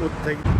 কোথায়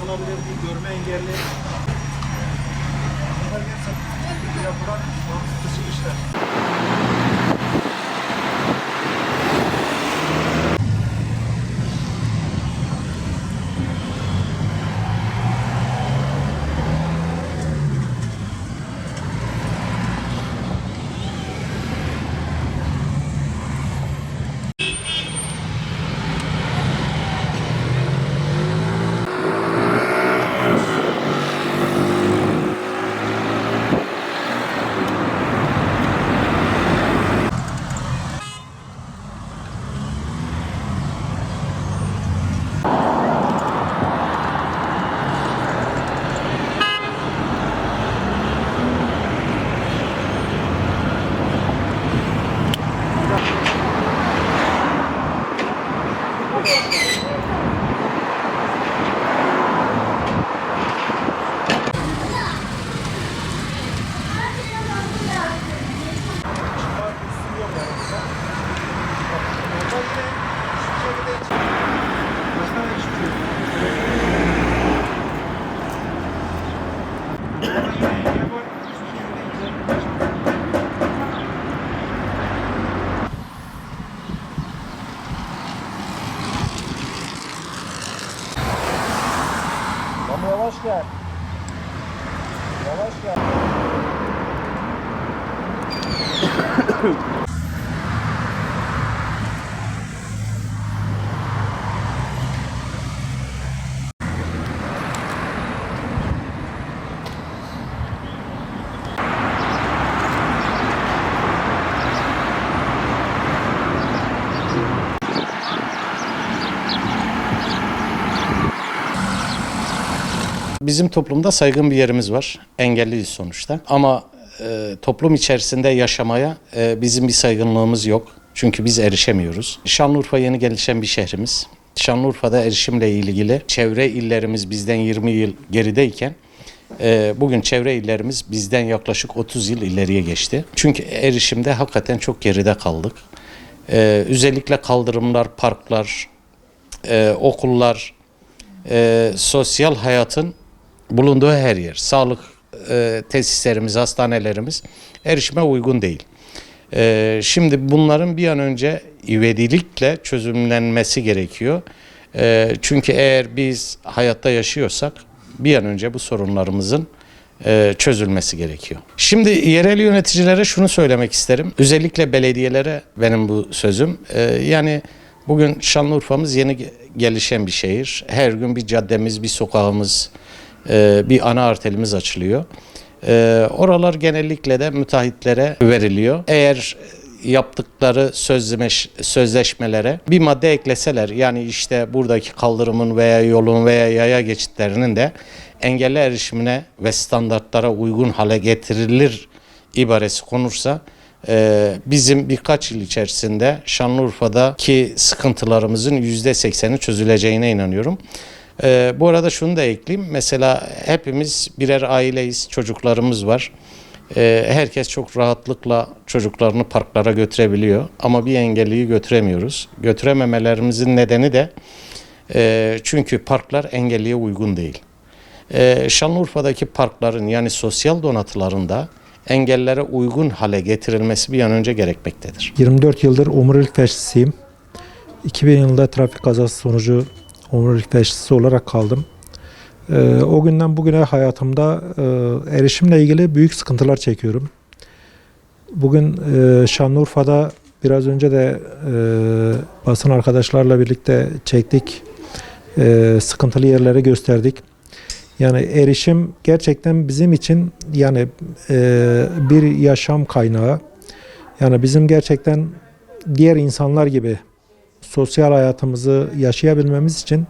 yaşlısı takılabilir, bir görme engelli. Yapılan dışı işler. Ama Bizim toplumda saygın bir yerimiz var. Engelliyiz sonuçta. Ama e, toplum içerisinde yaşamaya e, bizim bir saygınlığımız yok. Çünkü biz erişemiyoruz. Şanlıurfa yeni gelişen bir şehrimiz. Şanlıurfa'da erişimle ilgili çevre illerimiz bizden 20 yıl gerideyken e, bugün çevre illerimiz bizden yaklaşık 30 yıl ileriye geçti. Çünkü erişimde hakikaten çok geride kaldık. E, özellikle kaldırımlar, parklar, e, okullar, sosyal hayatın bulunduğu her yer, sağlık e, tesislerimiz, hastanelerimiz erişime uygun değil. E, şimdi bunların bir an önce ivedilikle çözümlenmesi gerekiyor. E, çünkü eğer biz hayatta yaşıyorsak bir an önce bu sorunlarımızın e, çözülmesi gerekiyor. Şimdi yerel yöneticilere şunu söylemek isterim. Özellikle belediyelere benim bu sözüm. E, yani bugün Şanlıurfa'mız yeni ge- gelişen bir şehir. Her gün bir caddemiz, bir sokağımız, bir ana arterimiz açılıyor. E, oralar genellikle de müteahhitlere veriliyor. Eğer yaptıkları sözleş, sözleşmelere bir madde ekleseler yani işte buradaki kaldırımın veya yolun veya yaya geçitlerinin de engelli erişimine ve standartlara uygun hale getirilir ibaresi konursa e, bizim birkaç yıl içerisinde Şanlıurfa'daki sıkıntılarımızın %80'i çözüleceğine inanıyorum. E, bu arada şunu da ekleyeyim. Mesela hepimiz birer aileyiz, çocuklarımız var. E, herkes çok rahatlıkla çocuklarını parklara götürebiliyor ama bir engelliyi götüremiyoruz. Götürememelerimizin nedeni de e, çünkü parklar engelliye uygun değil. E, Şanlıurfa'daki parkların yani sosyal donatılarında engellere uygun hale getirilmesi bir an önce gerekmektedir. 24 yıldır omurilik felçlisiyim. 2000 yılında trafik kazası sonucu omurilik felçlisi olarak kaldım. Ee, o günden bugüne hayatımda e, erişimle ilgili büyük sıkıntılar çekiyorum. Bugün e, Şanlıurfa'da biraz önce de e, basın arkadaşlarla birlikte çektik. E, sıkıntılı yerleri gösterdik. Yani erişim gerçekten bizim için yani e, bir yaşam kaynağı. Yani bizim gerçekten diğer insanlar gibi sosyal hayatımızı yaşayabilmemiz için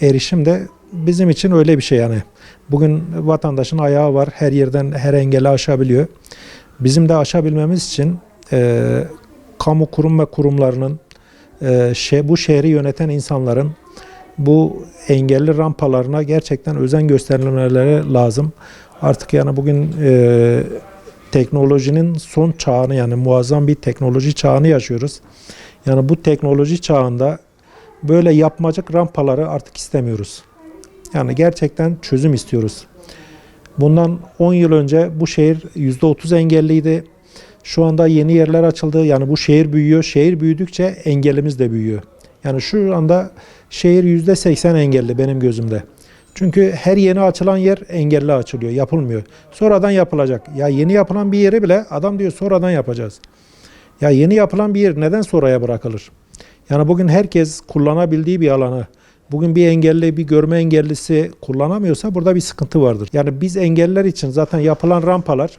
erişim de bizim için öyle bir şey yani. Bugün vatandaşın ayağı var, her yerden her engeli aşabiliyor. Bizim de aşabilmemiz için e, kamu kurum ve kurumlarının, e, şey, bu şehri yöneten insanların bu engelli rampalarına gerçekten özen gösterilmeleri lazım. Artık yani bugün e, teknolojinin son çağını yani muazzam bir teknoloji çağını yaşıyoruz. Yani bu teknoloji çağında böyle yapmacık rampaları artık istemiyoruz. Yani gerçekten çözüm istiyoruz. Bundan 10 yıl önce bu şehir %30 engelliydi. Şu anda yeni yerler açıldı. Yani bu şehir büyüyor. Şehir büyüdükçe engelimiz de büyüyor. Yani şu anda şehir %80 engelli benim gözümde. Çünkü her yeni açılan yer engelli açılıyor, yapılmıyor. Sonradan yapılacak. Ya yeni yapılan bir yeri bile adam diyor sonradan yapacağız. Ya yeni yapılan bir yer neden sonraya bırakılır? Yani bugün herkes kullanabildiği bir alanı, bugün bir engelli, bir görme engellisi kullanamıyorsa burada bir sıkıntı vardır. Yani biz engelliler için zaten yapılan rampalar,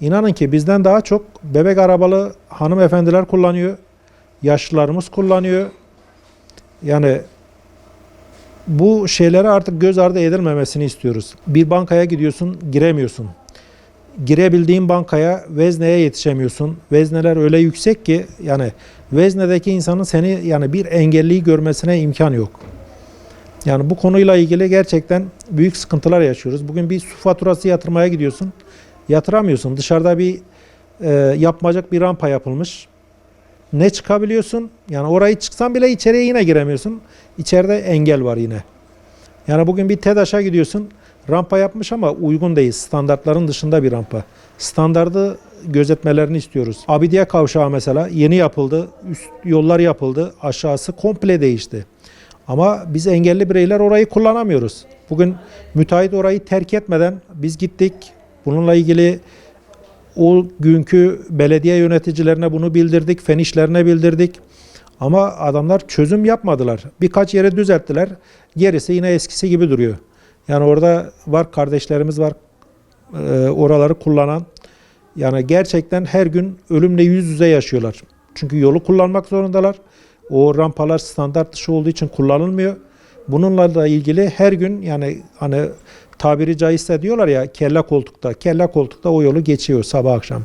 inanın ki bizden daha çok bebek arabalı hanımefendiler kullanıyor, yaşlılarımız kullanıyor. Yani bu şeylere artık göz ardı edilmemesini istiyoruz. Bir bankaya gidiyorsun, giremiyorsun. Girebildiğin bankaya vezneye yetişemiyorsun. Vezneler öyle yüksek ki yani veznedeki insanın seni yani bir engelliyi görmesine imkan yok. Yani bu konuyla ilgili gerçekten büyük sıkıntılar yaşıyoruz. Bugün bir su faturası yatırmaya gidiyorsun. Yatıramıyorsun. Dışarıda bir e, yapmacık bir rampa yapılmış. Ne çıkabiliyorsun? Yani orayı çıksan bile içeriye yine giremiyorsun. İçeride engel var yine. Yani bugün bir TEDAŞ'a gidiyorsun. Rampa yapmış ama uygun değil. Standartların dışında bir rampa. Standardı gözetmelerini istiyoruz. Abidiye kavşağı mesela yeni yapıldı. Üst yollar yapıldı. Aşağısı komple değişti. Ama biz engelli bireyler orayı kullanamıyoruz. Bugün müteahhit orayı terk etmeden biz gittik. Bununla ilgili o günkü belediye yöneticilerine bunu bildirdik, fen işlerine bildirdik. Ama adamlar çözüm yapmadılar. Birkaç yere düzelttiler. Gerisi yine eskisi gibi duruyor. Yani orada var kardeşlerimiz var e, oraları kullanan. Yani gerçekten her gün ölümle yüz yüze yaşıyorlar. Çünkü yolu kullanmak zorundalar. O rampalar standart dışı olduğu için kullanılmıyor. Bununla da ilgili her gün yani hani tabiri caizse diyorlar ya kelle koltukta. Kelle koltukta o yolu geçiyor sabah akşam.